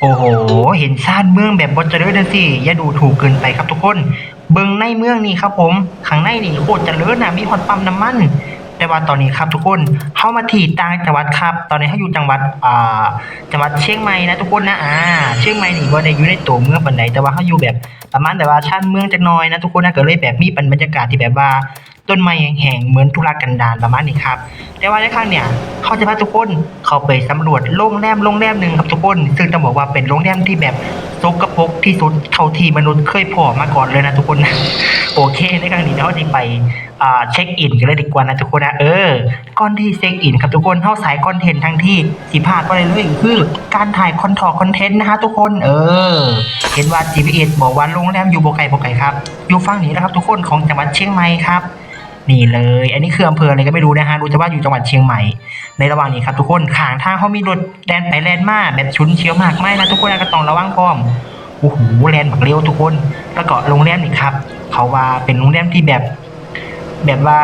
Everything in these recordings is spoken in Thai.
โอ้โห เห็นชาติเมืองแบบบอจเจริญนะสิ อย่าดูถูกเกินไปครับทุกคน เบิงในเมืองนี่ครับผม ข้างในนี่โคตรเจริญนะมีฮอตปั๊มน้ำมัน แต่ว่าตอนนี้ครับทุกคน เข้ามาที่ต่างจังหวัดครับ ตอนนี้เขาอยู่จังหวัด อ่า จังหวัดเชียงใหม่นะทุกคนนะ อ่า เชียงใหม่นี่บ่ได้อยู่ในตัวเมืองปานใดแต่ว่าเขาอยู่แบบประมาณแบบว่าชานเมืองจักหน่อยนะทุกคนนะก็เลยแบบมีบรรยากาศที่แบบว่า ต้นไม้แห้งๆเหมือนทุรกันดารประมาณนี้ครับ แต่ว่าในครั้งเนี่ยเขาจะพาทุกคนเข้าไปสำรวจโรงแรมโรงแรมหนึ่งครับทุกคน ซึ่งต้องบอกว่าเป็นโรงแรมที่แบบสกปรกที่สุดเท่าที่มนุษย์เคยพอมาก่อนเลยนะทุกคนนะโอเคในครั้งนี้เราจะไปเช็คอินกันเลยดีกว่านะทุกคนนะเออก่อนที่เช็คอินครับทุกคนเข้าสายคอนเทนต์ทั้งที่สิพาดก็เลยเลยคือการถ่ายคอนทอคอนเทนต์นะฮะทุกคนเออ เห็นว่า GPS บอกว่าโรงแรมอยู่โบไก่โบไก่ครับอยู่ฝั่งนี้นะครับทุกคนของจังหวัดเชียงใหม่ครับ นี่เลย อันนี้คืออำเภออะไรก็ไม่รู้นะฮะรู้แต่ว่าอยู่จังหวัดเชียงใหม่ ในระหว่างนี้ครับทุกคนขางทางเขามีรถแดนไปแลนมาแบบชุนเชียวมากไม่นะทุกคนนะก็ต้องระวังพร้อมโอ้โหแลนด์บักเร็วทุกคน แล้วก็โรงแรมนี่ครับ เขาว่าเป็นโรงแรมที่แบบ แบบว่า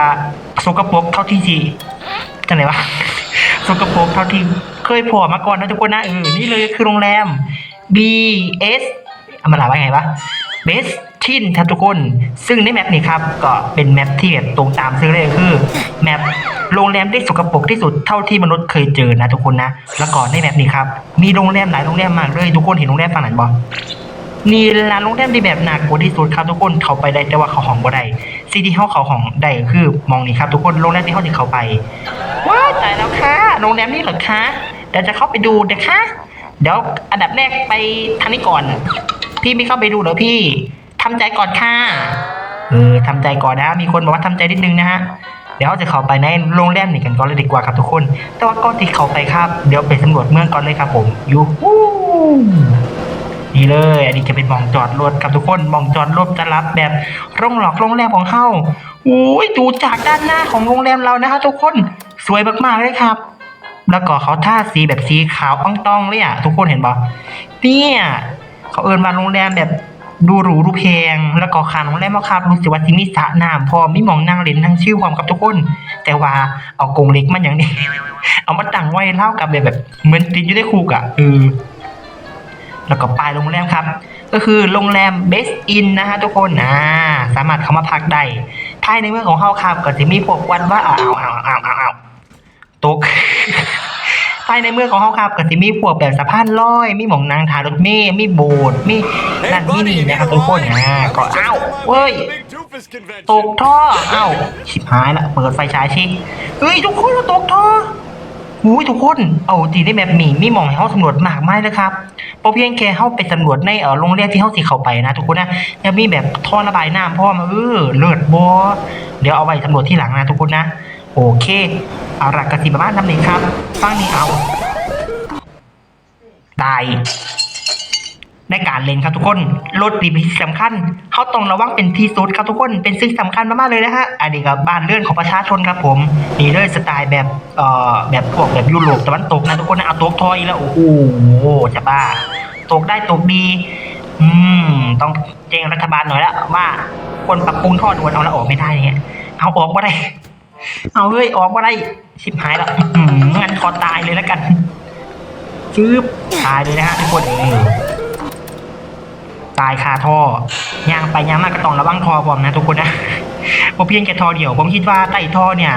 สกปรกเท่าที่จีจังไหนวะสกปรกเท่าที่เคยพอมาก่อนนะทุกคนนะเออนี่เลยคือโรงแรม B S เอามาหลาว่าไงวะ b e s t ทินครับทุกคน ซึ่งในแมปนี้ครับ ก็เป็นแมปที่แบบตรงตามซื้อเลยคือแมปโรงแรมที่สกปรกที่สุดเท่าที่มนุษย์เคยเจอนะทุกคนนะ แล้วก็ในแมปนี้ครับ มีโรงแรมหลายโรงแรมมากเลย ทุกคนเห็นโรงแรมฝั่งไหนบ่นี่ร้านโรงแรมที่แบบหนักกว่าที่สุดครับทุกคนเขาไปได้แต่ว่าเขาของบ่ได้ซีที่เขาเขาของได้คือมองนี่ครับทุกคนโรงแรมที่เขาที่เขาไปว้าวตายแล้วค่ะโรงแรมนี้เหรอคะเดี๋ยวจะเข้าไปดูนะคะเดี๋ยวอันดับแรกไปทางนี้ก่อน พี่ไม่เข้าไปดูเหรอพี่ทำใจก่อนค่ะเออทำใจก่อนนะ มีคนบอกว่าทำใจนิดนึงนะฮะเดี๋ยวเราจะเข้าไปในโรงแรมนี่กันก่อนเลยดีกว่าครับทุกคน แต่ว่าก่อนที่เข้าไปครับ เดี๋ยวไปสำรวจเมืองก่อนเลยครับผมยูฮูนี่เลย อันนี้จะเป็นหมองจอดรถครับทุกคนหมองจอดรถจะรับแบบโรงหลอกโรงแรมของเฮาโอ้ยดูจากด้านหน้าของโรงแรมเรานะครับทุกคนสวยมากๆเลยครับ แล้วก็เขาท่าสีแบบสีขาวอ่องตองเลยอะทุกคนเห็นปะเนี่ย เขาเอินมาโรงแรมแบบดูหรูดูแพง แล้วก็คานโรงแรมมาครับรู้สึกว่าที่มีสระน้ำพอมีหมองนั่งเล่นนั่งชิลความครับทุกคน แต่ว่าเอากรงเล็กมันอย่างนี้เอามาตั้งไว้เล่ากับแบบแบบเหมือนติดอยู่ในคุกอะเออแล้วก็ป้ายโรงแรมครับ ก็คือโรงแรม Best In นะฮะทุกคนอ่าสามารถเข้ามาพักได้ภายในเมืองของเฮาครับก็จะมีพวกวัดว่าอ้าวอ้าวอ้าวอ้าวอ้าวตก ภายในเมืองของเฮาครับก็จะมีพวกแบบสะพานลอย มีหมองนางทารถเมล์มีโบสถ์มีนั่นมีนี่นะครับทุกคนอ่าก็อ้าวเว้ยตกท่อเอ้าชิบหายละเปิดไฟฉายชิเฮ้ยทุกคนเราตกท่อหูยทุกคน เอาจริงได้แบบนี้มีหมองให้เขาสำรวจมากมายเลยครับพราะเพียงแค่เข้าไปสำรวจในเออโรงแรมที่เขาสิเข้าไปนะทุกคนนะยังมีแบบท่อระบายน้ำพ่อมาเออเลิศบอเดี๋ยวเอาไว้สำรวจที่หลังนะทุกคนนะ โอเค เอาละกระสีบ้านทำเลยครับฟังนี่เอาตายในการเล่นครับทุกคนรถดีเป็นสิ่งสำคัญ เขาต้องระวังเป็นที่สุดครับทุกคน เป็นสิ่งสำคัญมากๆเลยนะฮะ อันนี้ก็บบ้านเรือนของประชาชนครับผม นี่เลยสไตล์แบบ เอ่อ แบบพวกแบบยุโรปตะวันตกนะทุกคนนะเอาตกทอยแล้ว โอ้โห จะบ้า ตกได้ตกดี อืม ต้องแจ้งรัฐบาลหน่อยละว่าควรปรับปรุงท่อด่วนเอาล้วออกไม่ได้เนี่ย เอาออกมาได้ เอาเฮ้ยออกมาได้ชิบหายแล้วงั้นขอตายเลยแล้วกันจืบตายเลยนะฮะทุกคนตายคาท่อย่างไปย่างมากก็ต้องระวังท่อผมนะทุกคนนะผมเพียงแค่ท่อเดียว ผมคิดว่าใต้ท่อเนี่ย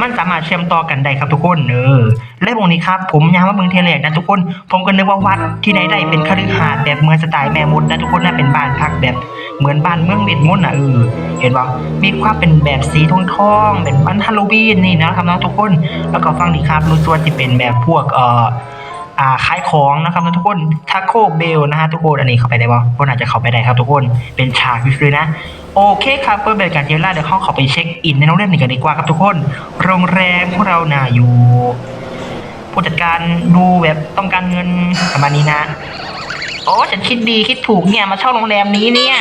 มันสามารถเชื่อมต่อกันได้ครับทุกคนเออและวงนี้ครับผมย้ำว่าเมืองเทเลกนะทุกคน ผมก็นึกว่าวัดที่ไหนได้เป็นคฤหาสน์แบบเมืองสไตล์แม่มดนะทุกคนนะเป็นบ้านพักแบบเหมือนบ้านเมืองเวทมนต์อะเออเห็นว่ามีความเป็นแบบสีทองทองๆเป็นบ้านฮาโลวีนนี่นะครับนะทุกคน แล้วก็ฟังนี่ครับรู้ส่วนที่เป็นแบบพวกเอ่อ อ่าขายของนะครับทุกคนทาโก้เบลนะฮะทุกคนอันนี้เข้าไปได้ป่ะพวกอาจจะเข้าไปได้ครับทุกคนเป็นฉากคือนะโอเคครับเพื่อเป็นการเจล่าเดี๋ยวเข้าเข้าไปเช็คอินในโรงแรมหนี้กันดีกว่าครับทุกคน โรงแรมของเราน่าอยู่ ผู้จัดการดูแบบต้องการเงินประมาณนี้นะโอ้ฉันคิดดีคิดถูกเนี่ยมาเช่าโรงแรมนี้เนี่ย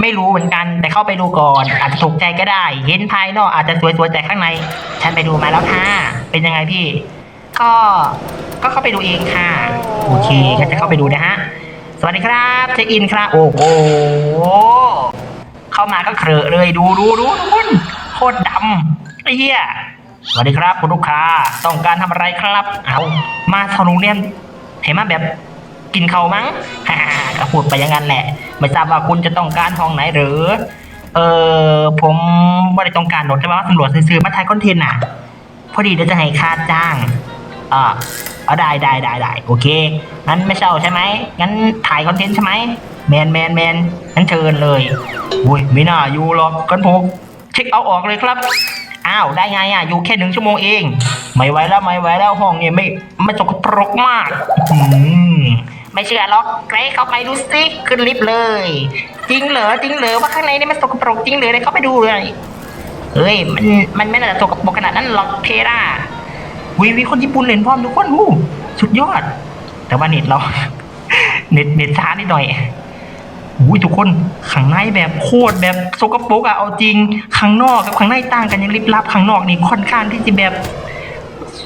ไม่รู้เหมือนกันแต่เข้าไปดูก่อน อาจจะถูกใจก็ได้ เห็นภายนอกอาจจะสวยๆแต่ข้างใน ฉันไปดูมาแล้วค่ะเป็นยังไงพี่ ก็ก็เข้าไปดูเองค่ะ โอเคก็จะเข้าไปดูนะฮะ สวัสดีครับเช็คอินครับโอ้โหเข้ามาก็เครอะเลยดูดูดูทุกคนโคตรดำไอ้เหี้ยสวัสดีครับคุณลูกค้าต้องการทำอะไรครับ เอามาเช่าโรงแรมเห็นมาแบบกินเขามั้งฮ่าก็พูดไปอย่างนั้นแหละ ไม่ทราบว่าคุณจะต้องการห้องไหนหรือ เออผมไม่ได้ต้องการหรอกแต่ว่าตำรวจซื้อๆมาถ่ายคอนเทนต์น่ะ พอดีเดี๋ยวจะให้ค่าจ้าง อ่าเอาได้ได้ได้ได้โอเคงั้นไม่เช่าใช่ไหมงั้นถ่ายคอนเทนต์ใช่ไหมแมนแมนแมนงั้นเชิญเลยอุ้ยไม่น่าอยู่หรอกกันผมเช็คเอาออกเลยครับอ้าวได้ไงอะอยู่แค่หนึ่งชั่วโมงเอง ไม่ไหวแล้วไม่ไหวแล้วห้องเนี่ยไม่ไม่สกปรกมากอืมไม่เชื่อหรอกเกรเข้าไปดูสิขึ้นลิฟต์เลย จริงเหรอจริงเหรอว่าข้างในนี่มันสกปรกจริงเหรอเลยเข้าไปดูเลยเฮ้ยมันมันไม่น่าจะสกปรกขนาดนั้นหรอกเพร่า วิวีคนญี่ปุ่นเล่นพร้อมทุกคนวู้สุดยอด แต่ว่าเน็ตเรา เน็ตเน็ตช้านิดหน่อยอุ้ยทุกคนข้างในแบบโคตรแบบสกปรกอะเอาจริงข้างนอกกับข้างในต่างกันยังลิบลับข้างนอกนี่ค่อนข้างที่จะแบบ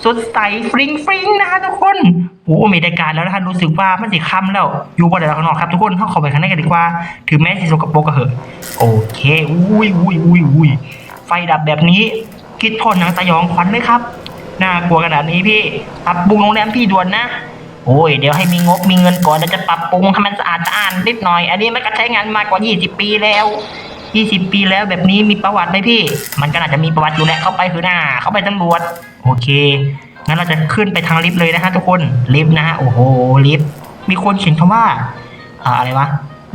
สดใสฟริงฟริงนะฮะทุกคนโอ้ม่ได้การแล้วนะฮะรู้สึกว่ามันสิค่ำแล้ว อยู่บ่ได้ข้างนอกครับทุกคนเข้าเข้าไปข้างในกันดีกว่าถึงแม้จะสกปรกก็เหอะ โอเค อุ้ยอุ้ยอุ้ยอุ้ยไฟดับแบบนี้ คิดพ่นหนังสยองขวัญเลยครับ น่ากลัวขนาดนี้พี่ปรับปรุงโรงแรมพี่ด่วนนะโอ้ยเดี๋ยวให้มีงบมีเงินก่อนเดี๋ยวจะปรับปรุงให้มันสะอาดสะอ้านนิดหน่อย อันนี้มันก็ใช้งานมากกว่า 20 ปีแล้ว 20 ปีแล้วแบบนี้มีประวัติไหมพี่ มันก็น่าจะมีประวัติอยู่แหละเข้าไปคือหน้า เข้าไปตำรวจ โอเคงั้นเราจะขึ้นไปทางลิฟต์เลยนะฮะทุกคนลิฟต์นะฮะโอ้โหลิฟต์มีคนเขียนคำว่าอ่าอะไรวะ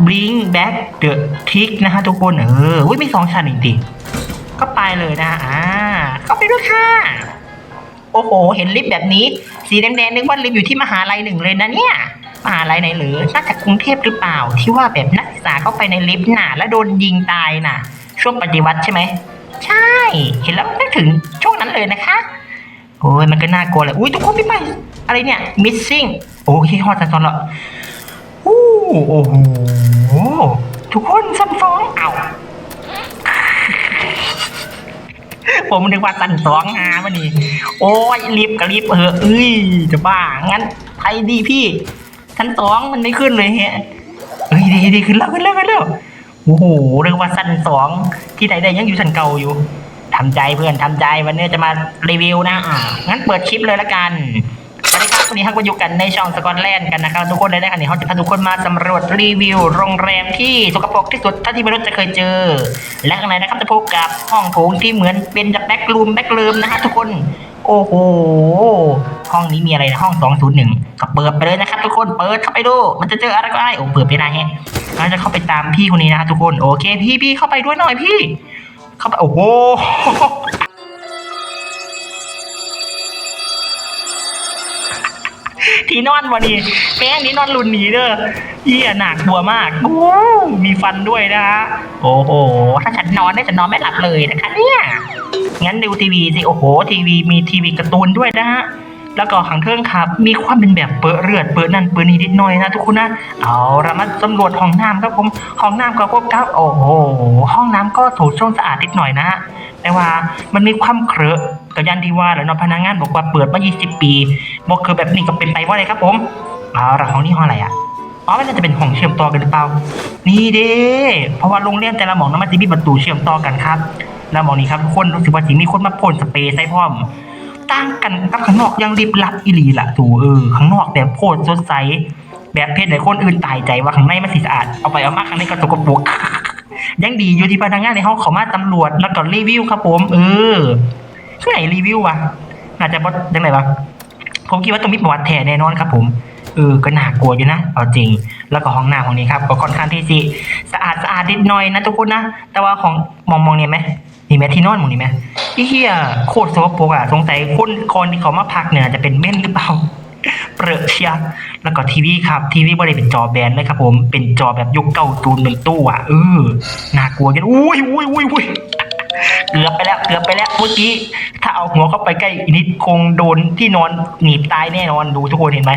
bring back the tick นะฮะทุกคนเอออุ้ยมีสองชั้นจริงๆก็ไปเลยนะอ่าเข้าไปด้วยค่ะ โอ้โห เห็นลิฟต์แบบนี้ สีแดงๆ นึกว่าลิฟต์อยู่ที่มหาลัยหนึ่งเลยนะเนี่ย มหาลัยไหนหรือน่าจะกรุงเทพหรือเปล่า ที่ว่าแบบนักศึกษาเข้าไปในลิฟต์น่ะ แล้วโดนยิงตายน่ะ ช่วงปฏิวัติใช่ไหม ใช่ เห็นแล้วนึกถึงช่วงนั้นเลยนะคะโอ้ยมันก็น่ากลัวเลยอุ้ยทุกคนพี่ไปอะไรเนี่ย missing โอ้ยฮอดจันทร์ล้วอู้โอ้โหทุกคนสันฟ้องเอา ผมนึกว่าสันสองอาวันนี้ โอ้ยรีบกับรีบเออเอ้ยจะบ้า งั้นไทยดีพี่ชั้นสองมันไม่ขึ้นเลยเฮะเฮ้ยดีดีขึ้นแล้วขึ้นแล้วขึ้นแล้วโอ้โหเรียกว่าสั้นสองที่ไหนได้ยังอยู่ชั้นเก่าอยู่ทำใจเพื่อนทำใจวันนี้จะมารีวิวนะอ่างั้นเปิดคลิปเลยละกัน วัสดีครับวันนี้เราก็อยู่กันในช่องสกอตแลนด์กันนะครับทุกคนเลยนะครับนี่เขาจะพาทุกคนมาสำรวจรีวิว โรงแรมที่สกปรกที่สุดเท่าที่มนุษย์จะเคยเจอ และข้างในนะครับจะพบกับห้องโถงที่เหมือนเป็นแบ็กรูมแบ็กรูมนะฮะทุกคนโอ้โหห้องนี้มีอะไรนะห้อง 201ก็เปิดไปเลยนะครับ ทุกคนเปิดเข้าไปดู มันจะเจออะไรก็ได้โอ้เปิดไม่ได้แฮะเราจะเข้าไปตามพี่คนนี้นะทุกคนโอเค พี่พี่เข้าไปด้วยหน่อยพี่ เข้าไปโอ้โห ที่นอนวันนี้แป้งนี่นอนรุ่นนี้เด้อเยี่ยหนักตัวมากโอ้มีฟันด้วยนะฮะโอ้โหถ้าฉันนอนได้ฉันนอนไม่หลับเลยนะคะเนี่ยงั้นดูทีวีสิโอ้โห ทีวีมีทีวีการ์ตูนด้วยนะฮะ แล้วก็ขังเทิงครับ มีความเป็นแบบเปิดเลือดเปิดนั่นเปิดนี่นิดหน่อยนะทุกคนนะ เอารามาสำรวจห้องน้ำครับผมห้องน้ำก็พบครับโอ้โหห้องน้ำก็ถูช่วงสะอาดนิดหน่อยนะแต่ว่ามันมีความเครอะกับยันที่ว่าแล้วเนาะพนักงานบอกว่าเปิดมา 20 ปีบอกคือแบบนี้ก็เป็นไปว่าอะไรครับผมเอาละห้องนี้ห้องอะไรอะอ๋อมันน่าจะเป็นห้องเชื่อมต่อกันหรือเปล่า นี่เด้เพราะว่าโรงเรียนแต่ละหมองนั้นมันจะมีประตูเชื่อมต่อกันครับแล้วหมองนี้ครับทุกคนรู้สึกว่าสิมีคนมาพ่นสเปรย์ใส่พร้อม ต่างกันกับข้างนอกยังริบลับอีหลีล่ะตูเออข้างนอกแบบโพดสดใสแบบเพศไหนคนอื่นตายใจว่าข้างในมันสิสะอาดเอาไปเอามาข้างในก็สกปรกยังดีอยู่ที่พนักงานในห้องเขามาตำรวจแล้วก็รีวิวครับผมเออที่ไหนรีวิววะน่าจะบดยังไงวะผมคิดว่าต้องมีประวัติแท้แน่นอนครับผมเออก็น่ากลัวอยู่นะเอาจริง แล้วก็ห้องน้ำของนี้ครับก็ค่อนข้างที่สิสะอาดสะอาดนิดหน่อยนะทุกคนนะแต่ว่าของมองมองเนี่ยไหม นี่ไหมที่นอนมองนี่ไหมที่เฮียโคตรสกปรกอะสงสัยคนคนที่เขามาพักเนี่ยจะเป็นเม่นหรือเปล่าเปรอะเชียแล้วก็ทีวีครับทีวีบริเป็นจอแบนเลยครับ ผมเป็นจอแบบยุคเก่าตูนเป็นตู้อะเออน่ากลัวจังอุ้ยอุ้ยอุ้ยอุ้ยเกือบไปแล้วเกือบไปแล้วเมื่อกี้ ถ้าเอาหัวเข้าไปใกล้อีกนิดคงโดนที่นอนหนีบตายแน่นอนดูทุกคนเห็นไหม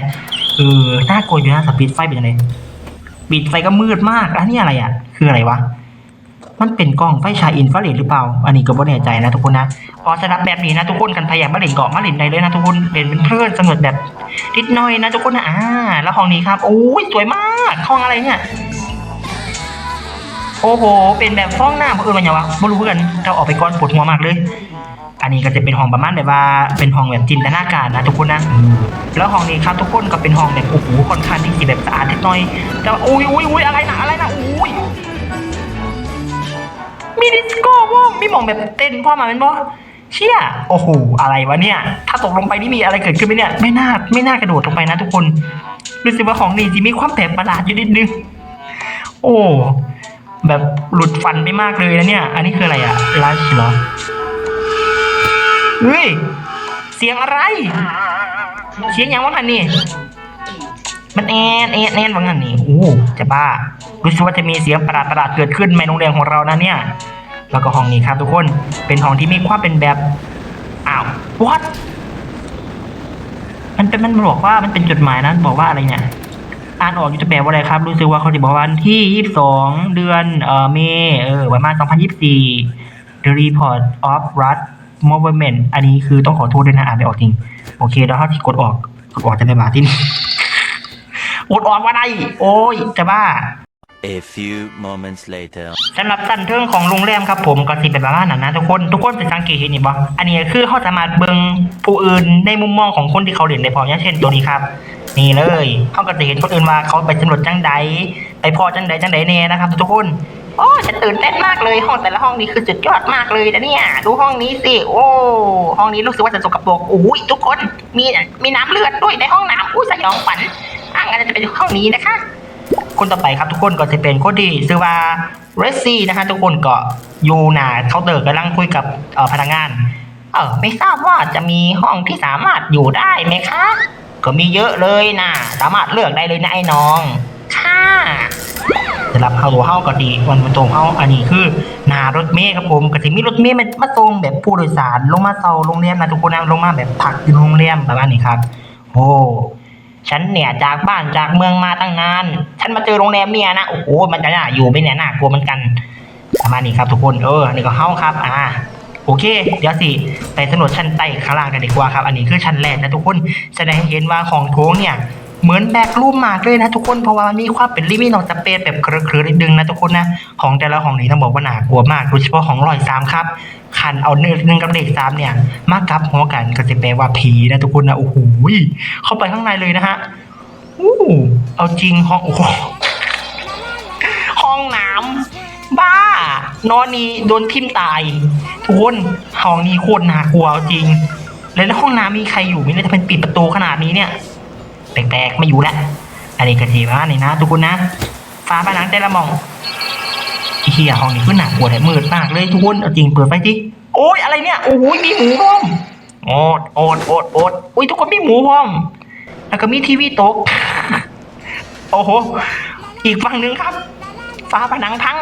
เออน่ากลัวอยู่นะสปีดไฟเป็นยังไงปิดไฟก็มืดมากอันนี้อะไรอะ คืออะไรวะ มันเป็นกล้องไฟฉายอินฟราเรดหรือเปล่า อันนี้ก็ไม่แน่ใจนะทุกคนนะ พอสนับแบบนี้นะทุกคนกันพยายามมาเล่นเกาะมาเล่นได้เลยนะทุกคนเล่นเป็นเพื่อนสงบแบบนิดหน่อยนะทุกคนนะอ่าแล้วห้องนี้ครับโอ้ยสวยมากห้องอะไรเนี่ยโอ้โห เป็นแบบฟ้องหน้าเพื่อนมันยังวะไม่รู้เพื่อนเราออกไปก่อนปวดหัวมากเลย อันนี้ก็จะเป็นห้องประมาณแบบว่า เป็นห้องแบบจินตนาการนะทุกคนนะ แล้วห้องนี้ครับทุกคนก็เป็นห้องแบบโอ้โหค่อนข้างที่สิแบบสะอาดนิดหน่อย แต่ว่าอุ้ยอุ้ยอุ้ยอะไรนะอะไรนะอุ้ย มีดิสโก้พ่อมีหมองแบบเต้นพ่อมาเป็นบ่เชี่ยโอ้โหอะไรวะเนี่ย ถ้าตกลงไปนี่มีอะไรเกิดขึ้นไหมเนี่ยไม่น่าไม่น่ากระโดดลงไปนะทุกคนรู้สึกว่าของนี่จะมีความแปลกประหลาดอยู่นิดนึงโอ้แบบหลุดฟันไปมากเลยนะเนี่ย อันนี้คืออะไรอะลัชเหรอเฮ้ยเสียงอะไร เสียงยังวะกันนี่มันแอนแอนแอนว่างั้นนี่โอ้จะบ้า รู้สึกว่าจะมีเสียงประหลาดประหลาดๆเกิดขึ้นในโรงเรียนของเรานะเนี่ยแล้วก็ห้องนี้ครับทุกคนเป็นห้องที่มีความเป็นแบบอ้าว what มันเป็นมันบอกว่ามันเป็นจดหมายนะบอกว่าอะไรเนี่ยอ่านออกอยู่จะแปลว่าอะไรครับ รู้สึกว่าเขาจะบอกวันที่ 22 เดือนเอ่อเมษเออประมาณ2024 The Report of Rust Movement อันนี้คือต้องขอโทษด้วยนะอ่านไม่ออกจริง โอเคแล้วถ้าที่กดออกกดออกจะไม่มาที่นี่กดออกว่าได้โอ้ยจะบ้า A few moments later. สำหรับสั้นเทิงของโรงแรมครับผมก็สิเป็นประมาณนั้นนะทุกคนทุกคนจะสังเกตเห็นนี่บ่อันนี้คือเขาสามารถเบิ่งผู้อื่นในมุมมองของคนที่เขาเรียนได้พร้อมอย่างเช่นตัวนี้ครับ นี่เลยเขาก็จะเห็นคนอื่นว่าเขาไปสำรวจจังใดไปพอจังใดจังใดแน่นะครับ ทุกคนโอ้ฉันตื่นเต้นมากเลยห้องแต่ละห้องนี้คือสุดยอดมากเลยนะเนี่ยดูห้องนี้สิโอ้ห้องนี้รู้สึกว่าจะสกปรกโอ้ยทุกคนมีมีน้ำเลือดด้วยในห้องน้ำอู้สยองขวัญอะงั้นเรจะไปดูห้องนี้นะคะ คนต่อไปครับทุกคนก็จะเป็นคนที่ชื่อว่าเรซซี่นะฮะทุกคนก็อยู่หน้าเคาน์เตอร์กำลังคุยกับพนักงานเออไม่ทราบว่าจะมีห้องที่สามารถอยู่ได้ไหมคะ ก็มีเยอะเลยนะสามารถเลือกได้เลยนะไอ้น้องค่ะสำหรับเฮาตัวเฮาก็ดีวันวันตรงเฮาอันนี้คือหน้ารถเมล์ครับผมก็สิมีรถเมล์มามาส่งแบบผู้โดยสารลงมาเซาโรงแรมนะทุกคนนะลงมาแบบพักอยู่โรงแรมประมาณนี้ครับ โอ้ ฉันเนี่ยจากบ้านจากเมืองมาตั้งนาน ฉันมาเจอโรงแรมเนี่ยนะ โอ้โห มันจะน่าอยู่ไม่เนี่ยน่ากลัวเหมือนกันประมาณนี้ครับทุกคน เออ นี่ก็เฮ้าครับ อ่า โอเค เดี๋ยวสิไปสำรวจชั้นใต้ข้างล่างกันดีกว่าครับ อันนี้คือชั้นแรกนะทุกคน แสดงให้เห็นว่าของโถงเนี่ย เหมือนแบกรูปมากเลยนะทุกคนเพราะว่ามันมีความเป็นลิมิตของสเปซแบบเครือๆนิดนึงนะทุกคนนะของแต่ละห้องนี้ต้องบอกว่าหนากลัวมากโดยเฉพาะของร้อยสามครับคันเอาเนื้อหนึ่งกับเลขสามเนี่ย มากับหัวกันก็จะแปลว่าผีนะทุกคนนะโอ้โหเข้าไปข้างในเลยนะฮะอู้เอาจริงห้องโอ้ห้องน้ำบ้า นอนนี้โดนทิ่มตายทุกคนห้องนี้โคตรน่ากลัวจริง แล้วห้องน้ำมีใครอยู่ไหมเนี่ยถ้าเป็นปิดประตูขนาดนี้เนี่ย แปลกๆไม่อยู่ล้วอันนี้ก็ทีว่านี่นะ ทุกคนนะฟ้าผนังแต่ละมองอ้เฮียห้องนี้คือหนักกลัวแต่มืดมากเลยทุกคนเอาจริงเปิดไฟดิโอ้ยอะไรเนี่ยโอ้ยมีหมูพร้อมโอดโอดโอดโอดอุ้ยทุกคนมีหมูพร้อมแล้วก็มีทีวีตกโอ้โหอีกฝั่งหนึ่งครับฟ้าผนังพัง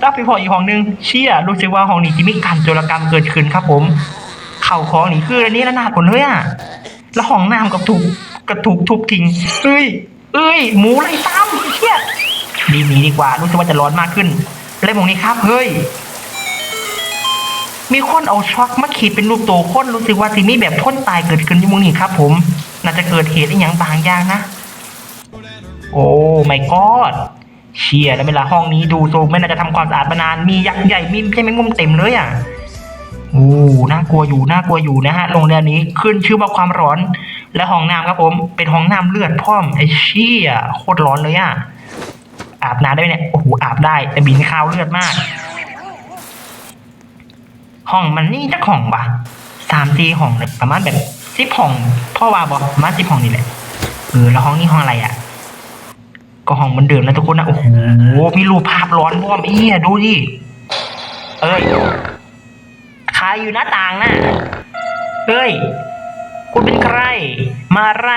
แล้วไปพออีกห้องหนึ่งเชี่ยรู้สึกว่าห้องนี้จะมีการโจรกรรมเกิดขึ้นครับผม เข่าของนี่คืออันนี้ระนาดหมดเลยอะแล้วห้องน้ำกับถูก กระถูกทุบทิ้งเอ้ย เอ้ย หมูไล่ตามเชี่ยดีหนีดีกว่ารู้สึกว่าจะร้อนมากขึ้นแล้วมองนี้ครับ เฮ้ย มีคนเอาช็อกมาขีดเป็นรูปโตคนรู้สึกว่าสิมีแบบพ่นตายเกิดขึ้นที่มุงนี่ครับ ผม น่าจะเกิดเหตุอหย่างบางอย่างนะ โอ้ไม่กอดเชียแล้วเวลาห้องนี้ดูโซไม่น่าจะทำความสะอาดมานาน มียักษ์ใหญ่มีใช่ไหมงุ่มเต็มเลยอะโอ้น่ากลัวอยู่น่ากลัวอยู่นะฮะโรงแรมนี้ขึ้นชื่อว่าความร้อน และห้องน้ำครับผม เป็นห้องน้ำเลือดพร้อมไอ้เชี่ยโคตรร้อนเลยอะ อาบน้ำได้ไหมเนี่ย โอ้โห อาบได้แต่บินข้าวเลือดมาก ห้องมันนี่จะห้องปะสามสี่ห้องเลยประมาณแบบสิบห้องพ่อว่าบอกประมาณสิบห้องนี่แหละ เออ แล้วห้องนี้ห้องอะไรอะ ก็ห้องเหมันเดิมนะทุกคนนะ โอ้โห มีรูปภาพร้อนพร้อมเอี้ยดูดิ เอ้ย ใครอยู่หน้าต่างน่ะเฮ้ย คุณเป็นใคร มาไร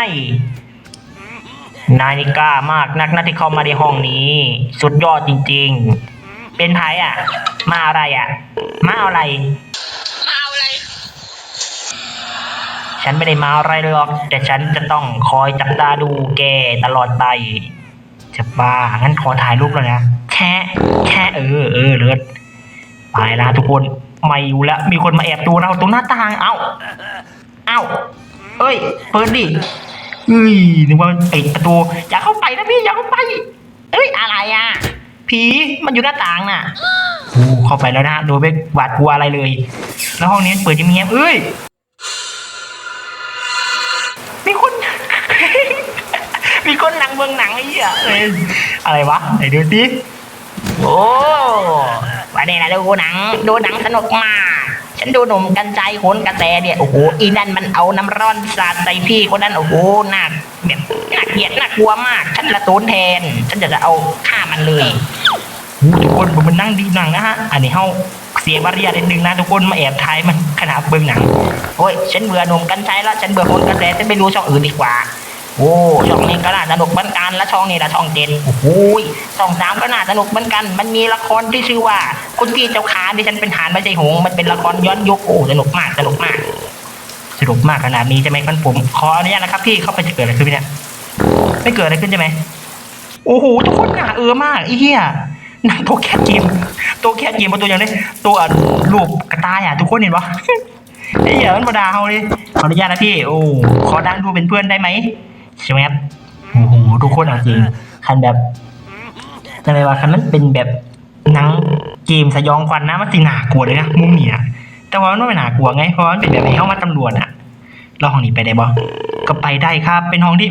นายนี่กล้ามากนักนะที่เข้ามาในห้องนี้ สุดยอดจริง ๆ เป็นไผอะ มาอะไรอะมาเอาอะไร มาเอาอะไร ฉันไม่ได้มาอะไรเลยหรอก แต่ฉันจะต้องคอยจับตาดูแกตลอดไปจะบ้างั้นขอถ่ายรูปแล้วนะแค่แค่เออเออเลิศไปละทุกคนไม่อยู่แล้วมีคนมาแอบดูเราตรงหน้าต่าง เอ้า เอ้า เอ้ย เปิดดิเอ้ยนึกว่ามันปิดประตู อย่าเข้าไปนะพี่ อย่าเข้าไป เอ้ย อะไรอะ ผีมันอยู่หน้าต่างน่ะโอ้เข้าไปแล้วนะ โดยไม่หวาดกลัวอะไรเลย แล้วห้องนี้เปิดจะมีแง้มเอ้ย มีคน มีคนหนังเมืองหนังไอ้เหี้ยเอ้ยอะไรวะ ไหนดูสิ โอ้วันนี้นะดูหนัง ดูหนังสนุกมาก ฉันดูหนุ่มกันใจโขนกระแตเนี่ยโอ้โหอีนั่นมันเอาน้ำร้อนสาดใส่พี่คนนั้นโอ้โหน่าแบบน่าเกลียดน่ากลัวมาก ฉันละโตนแทน ฉันจะจะเอาฆ่ามันเลยทุกคนผมมันนั่งดีหนังนะฮะ อันนี้เฮาเสียบารยาทนิดนึงนะทุกคนมาแอบทายมันขนาดเบิ่งหนังโอ้ยฉันเบื่อหนุ่มกันชัยแล้วฉันเบื่อคนกระแสฉันไปดูช่องอื่นดีกว่า โอ้ช่องนี้ก็น่าสนุกเหมือนกันและช่องนี้ละช่องเจ็ดโอ้โหยช่องสามก็น่าสนุกเหมือนกัน มันมีละครที่ชื่อว่า คุณพี่เจ้าขาดิฉันเป็นหานไม่ใช่หงส์มันเป็นละครย้อนยุคโอ้สนุกมากสนุกมากสนุกมากขนาดนี้ใช่ไหมครับผมขออนุญาตนะครับพี่เข้าไปจะเกิดอะไรขึ้นไหมเนี่ยไม่เกิดอะไรขึ้นใช่ไหมโอ้โหทุกคนหนาเออมากไอ้เหี้ยหนังตัวแคทเกมตัวแคทเกมมาตัวอย่างนี้ตัวรูปกระต่ายอะทุกคนเห็นปะไอ้เหี้ยมันมาด่าเขาเลยขออนุญาตนะพี่โอ้ขอดังดูเป็นเพื่อนได้ไหม ใช่ไหมครับโอ้โหทุกคนเอาจริงคันแบบอะไรวะคันนั้นเป็นแบบหนังเกมสยองขวัญนะมันสิหนากลัวเลยนะมุมนี้นะแต่ว่ามันไม่หนากลัวไงเพราะมันเป็นแบบไหนเข้ามาตำรวจอะเราห้องนี้ไปได้บ่ก็ไปได้ครับ เป็นห้องที่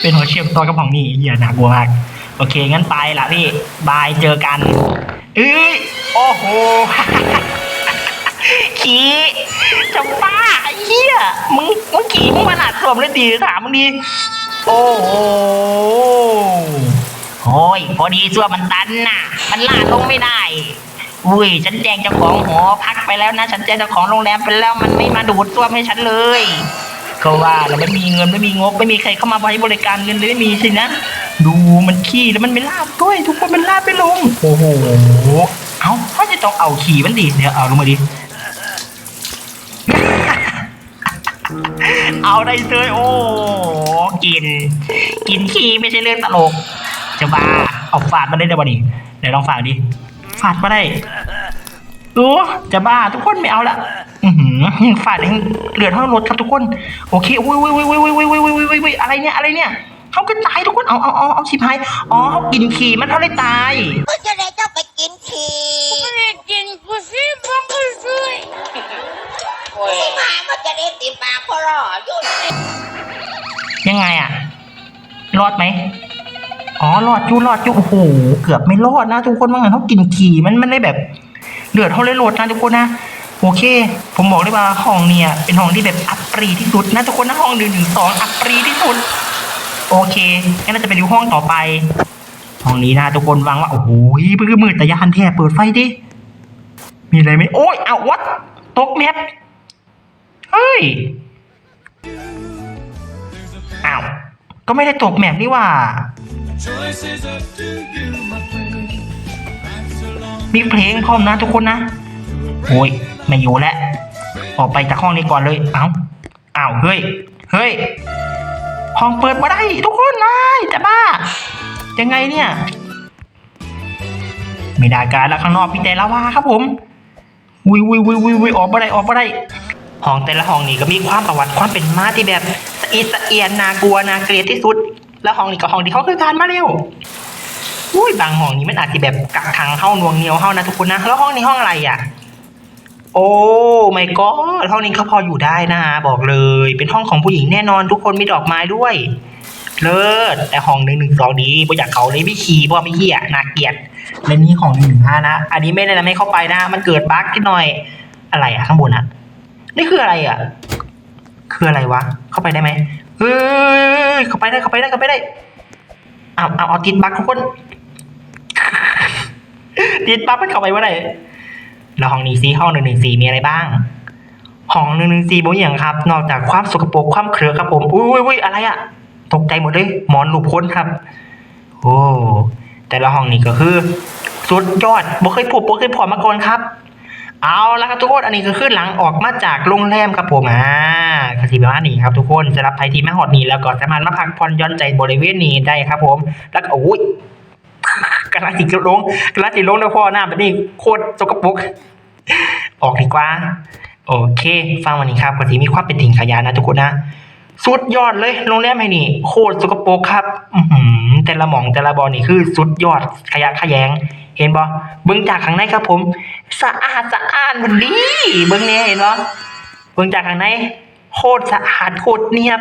เป็นหัวเชื่อมต่อกับห้องนี้เหี้ยน่ากลัวมากโอเคงั้นไปละพี่บายเจอกันเอ้ยโอ้โห ขี่จะบ้าไอ้เหี้ยมึงมึงขี่มึงมาหนาสวมเลยดีถามมึงดีโอ้โหโอ้ยพอดีส่วมันตันน่ะ มันลาดลงไม่ได้อุ้ยฉันแจ้งเจ้าของหอพักไปแล้วนะ ฉันแจ้งเจ้าของโรงแรมไปแล้วมันไม่มาดูดซ่วมให้ฉันเลยก็ว่าแล้วไม่มีเงินไม่มีงบไม่มีใครเข้ามาใช้บริการเงินเลยไม่มีสินะดูมันขี้แล้วมันไม่ลาดด้วย ทุกคนมันลาดไปลงโอ้โหเอาเขาจะต้องเอาขี่มันดิเดี๋ยวเอาลงมาดิ เอาได้เลยโอ้กิน กินขี้ไม่ใช่เรื่องตลก จะบ้าเอาฝาดมาได้เดี๋ยววันนี้เดี๋ยวลองฝาดดิฝาดมาได้โอ้จะบ้าทุกคนไม่เอาละอือหือฝาดเองเหลือเท่ารถครับทุกคน โอเคอุ้ยอุ้ยอุ้ยอุ้ยอุ้ยอุ้ยอุ้ยอุ้ยอุ้ยอุ้ยอะไรเนี่ยอะไรเนี่ยเขาก็ตายทุกคนเอาเอาเอาเอาชิบหายอ๋อเขากินขี่มันเขาเลยตายก็จะได้เจ้าไปกินขี่ไม่ได้กินกูสิบังกูช่วย ที่มาก็จะได้ติดปากพอรออยู่นี่ยังไงอะรอดไหมอ๋อรอดจูรอดจูโอ้โหเกือบไม่รอดนะทุกคนว่างั้นเขากินขี่มันมันได้แบบเดือดเท่าเลยโหลดนะทุกคนนะโอเค ผมบอกเลยว่าห้องเนี่ย เป็นห้องที่แบบอัปรีที่สุดนะทุกคนนะห้องหนึ่งหนึ่งสองอัปรีที่สุด โอเคงั้นเราจะไปดูห้องต่อไปห้องนี้นะทุกคนวางว่าโอ้โหเพื่อมืดแต่ยานแท้เปิดไฟดิมีอะไรไหมโอ้ยเอาวัดตกแมป เฮ้ย อ้าว ก็ไม่ได้ตกแมปนี่ว่า มีเพลงพร้อมนะทุกคนนะ โอ้ย ไม่อยู่แล้ว ออกไปจากห้องนี้ก่อนเลย เอ้าอ้าว เฮ้ย เฮ้ย ห้องเปิดมาได้ ทุกคนนายจะบ้า ยังไงเนี่ย ไม่ได้การแล้วข้างนอกมีแต่ละว่าครับผมวิววิววิววิววิวออกมาได้ออกมาได้ ห้องแต่ละห้องนี่ก็มีความประวัติความเป็นมาที่แบบสะอิดสะเอียนน่ากลัวน่าเกลียดที่สุด แล้วห้องนี้ก็ห้องที่เขาเคยผ่านมาแล้วอุ้ยบางห้องนี้มันอาจจะแบบกักขังเข้าหน่วงเหนียวเข้านะทุกคนนะแล้วห้องนี้ห้องอะไรอะ โอ้ไม่ก็ห้องนี้เขาพออยู่ได้นะบอกเลย เป็นห้องของผู้หญิงแน่นอนทุกคนมีดอกไม้ด้วยเลิศแต่ห้องหนึ่งหนึ่งสองดีบ่อยากเขาเลยไม่ขี่เพราะว่ไม่เหี้ยน่าเกลียดและนี่ห้องหนึ่งหนึ่งห้านะ อันนี้ไม่ได้นะไม่เข้าไปนะ มันเกิดบั๊กนิดหน่อย อะไรอะข้างบนอะ นี่คืออะไรอะ คืออะไรวะ เข้าไปได้ไหมเฮ้ยเข้าไปได้เข้าไปได้เข้าไปได้เอาเอาเอาติดบั๊กทุกคนติดบั๊กมันเข้าไปว่าไหนแล้วห้องนี้ซีห้องหนึ่งหนึ่งสี่มีอะไรบ้างห้องหนึ่งหนึ่งสี่บางอย่างครับ นอกจากความสกปรกความเครือครับผมอุ้ยอุ้ยอุ้ยอะไรอะตกใจหมดเลยหมอนหลูบพ้นครับ โอ้แต่ละห้องนี้ก็คือ สุดยอดบ่เคยพบบ่เคยพอมาก่อนครับ เอาละครับทุกคนอันนี้ก็คือหลังออกมาจากโรงแรมครับผมอ่าก็ที่ประมาณนี้ครับทุกคนสำหรับใครที่มาฮอดนี้แล้วก็สามารถมาพักผ่อนย่อนใจบริเวณนี้ได้ครับ ผมแล้วก็โอ้ยกระติกลงกระติกลงแล้วพ่อหน้าแบบนี้โคตรสกปรกออกดีกว่า โอเค ฟังวันนี้ครับก็ที่มีความเป็นถิงขยะนะทุกคนนะสุดยอดเลยโรงแรมแห่งนี้โคตรสกปรกครับ อืแต่ละหม่องแต่ละบอลนี่คือสุดยอดขยะขยง เห็นบ่เบิ่งจากข้างในครับผมสะอาดสะอาดมันดีเบิ่งเนี่ยเห็นบ่เบิ่งจากข้างในโคตรสะอาดโคตรเนียบ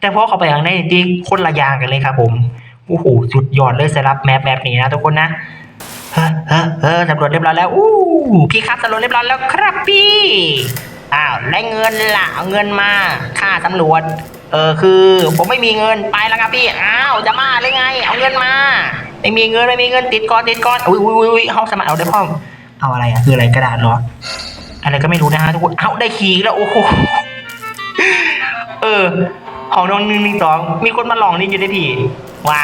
แต่พอเข้าไปข้างในจริงๆคนละอย่างกันเลยครับผมโอ้โหสุดยอดเลยสำหรับแมปแบบนี้นะทุกคนนะเฮ้อเฮ้อเฮ้อสำรวจเรียบร้อยแล้วอู้พี่ครับสำรวจเรียบร้อยแล้วครับพี่อ้าวและเงินละเอาเงินมาค่าสำรวจ เออคือ ผมไม่มีเงินไปแล้วครับพี่อ้าวจะมาหรือไง เอาเงินมา ไม่มีเงินไม่มีเงินติดก่อนติดก่อนอุ้ยอุ้ยอุ้ยห้องสมัครเอาได้พ่อเอาอะไรอะคืออะไรกระดาษเหรออะไรก็ไม่รู้นะฮะทุกคนเอาได้ขี่แล้วโอ้โหเออห้องนองหนึ่งหนึ่งสองมีคนมาหลองนี่อยู่ได้พี่ว่า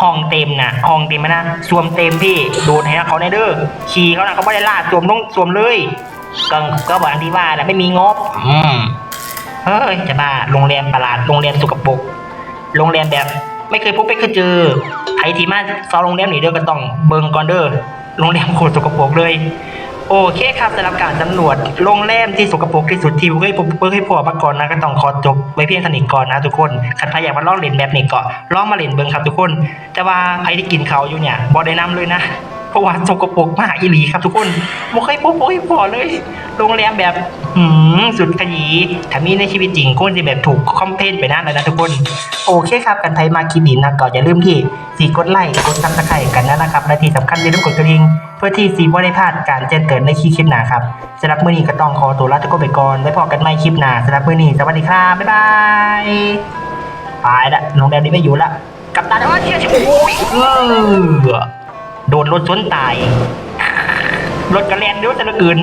ห้องเต็มนะห้องเต็มนะสวมเต็มพี่โดนให้เขาในเด้อขี่เขานะเขาไม่ได้ล่าสวมต้องสวมเลยก็ก็บอกอันที่ว่าแหละไม่มีงบอืมเฮ้ยจะบ้าโรงแรมประหลาดโรงแรมสุกปรกโรงแรมแบบ ไม่เคยพบไม่เคยเจอไผที่มาซอโรงแรมนี่เด้อก็ต้องเบิงก่อนเด้อโรงแรมโคตรสกปรกเลย โอเคครับสำหรับการสำรวจโรงแรมที่สกปรกที่สุดที่เคยพบเคยพบมาก่อนนะก็ต้องขอจบไว้เพียงเท่านี้ก่อนนะทุกคนคันใครอยากมาลองเล่นแบบนี้ก็ลองมาเล่นเบิงครับทุกคน แต่ว่าใครที่กินเขาอยู่เนี่ยบ่ได้นำเลยนะ ราะว่าสกปรกมากอีหลีครับทุกคนบ่เคยพบบ่เคยพอเลย โรงแรมแบบหืมสุดขยีถ้ามีในชีวิตจริงคนที่แบบถูกคอมเพลนไปนั่นเลยนะทุกคน โอเคครับกันไทยมาคลิปนี้นะก็อย่าลืมที่สีกดไลค์กดซับสไครต์กันนะครับ และที่สำคัญอย่าลืมกดกระดิ่งเพื่อที่สีบ่ได้พลาดการแจ้งเตือนในคลิปหน้าครับสำหรับมื้อนี้ก็ต้องขอตัวลาทุกคนไปก่อนไว้พบกันใหม่คลิปหน้าสำหรับมื้อนี้สวัสดีครับบ๊ายบายไปละโรงแรมนี้ไม่อยู่ละกลับตาแล้วเที่ยวชิโอ้ยเออ โดนรถชนตาย รถกระแลนเดี๋ยวจะละเกิน